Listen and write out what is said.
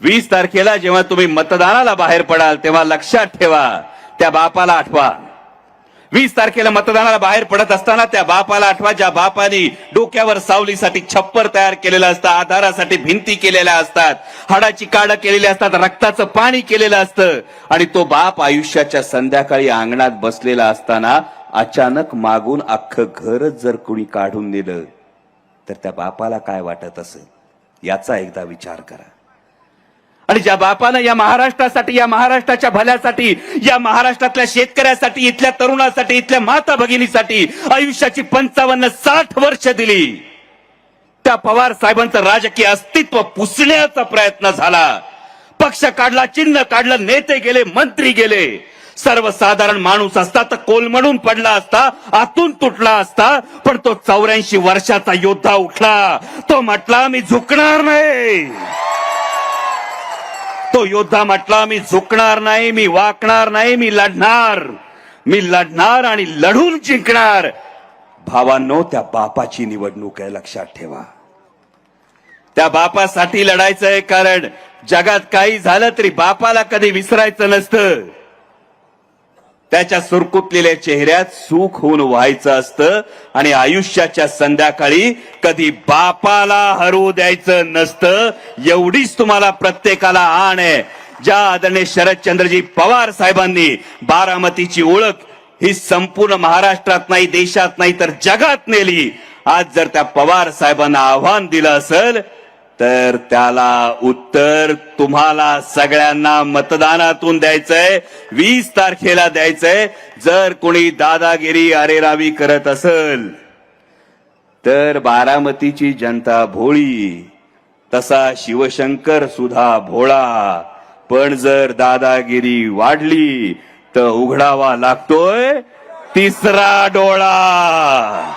वीस तारखेला जेव्हा तुम्ही मतदानाला बाहेर पडाल तेव्हा लक्षात ठेवा त्या बापाला आठवा. वीस तारखेला मतदानाला बाहेर पडत असताना त्या बापाला आठवा ज्या बापाने डोक्यावर सावलीसाठी छप्पर तयार केलेलं असतं आधारासाठी भिंती केलेल्या असतात हाडाची काडं केलेली असतात रक्ताचं पाणी केलेलं असतं आणि तो बाप आयुष्याच्या संध्याकाळी अंगणात बसलेला असताना अचानक मागून अख्खं घरच जर कुणी काढून दिलं तर त्या बापाला काय वाटत असेल? याचा एकदा विचार करा. आणि ज्या बापानं या महाराष्ट्रासाठी या महाराष्ट्राच्या भल्यासाठी या महाराष्ट्रातल्या शेतकऱ्यासाठी इथल्या तरुणासाठी इथल्या माता भगिनीसाठी आयुष्याची पंचावन्न साठ वर्ष दिली. त्या पवार साहेबांचं राजकीय अस्तित्व पुसण्याचा प्रयत्न झाला. पक्ष काढला चिन्ह काढलं नेते गेले मंत्री गेले. सर्वसाधारण माणूस असता तर कोलमडून पडला असता आतून तुटला असता पण तो चौऱ्याऐंशी वर्षाचा योद्धा उठला. तो म्हटला मी झुकणार नाही. तो योद्धा म्हटला मी झुकणार नाही मी वाकणार नाही मी लढणार. मी लढणार आणि लढून जिंकणार. भावांनो त्या बापाची निवडणूक आहे लक्षात ठेवा. त्या बापासाठी लढायचंय कारण जगात काही झालं तरी बापाला कधी विसरायचं नसतं. त्याच्या सुरकुतलेल्या चेहऱ्यात सुख होऊन व्हायचं असतं आणि आयुष्याच्या संध्याकाळी कधी बापाला हरवू द्यायचं नसतं एवढीच तुम्हाला प्रत्येकाला आण आहे. ज्या आदरणीय शरदचंद्रजी पवार साहेबांनी बारामतीची ओळख ही संपूर्ण महाराष्ट्रात नाही देशात नाही तर जगात नेली. आज जर त्या पवार साहेबांना आव्हान दिलं असेल तर त्याला उत्तर तुम्हाला सगळ्यांना मतदानातून द्यायचंय. वीस तारखेला द्यायचंय. जर कोणी दादागिरी अरेरावी करत असेल तर बारामतीची जनता भोळी तसा शिवशंकर सुद्धा भोळा. पण जर दादागिरी वाढली तर उघडावा लागतोय तिसरा डोळा.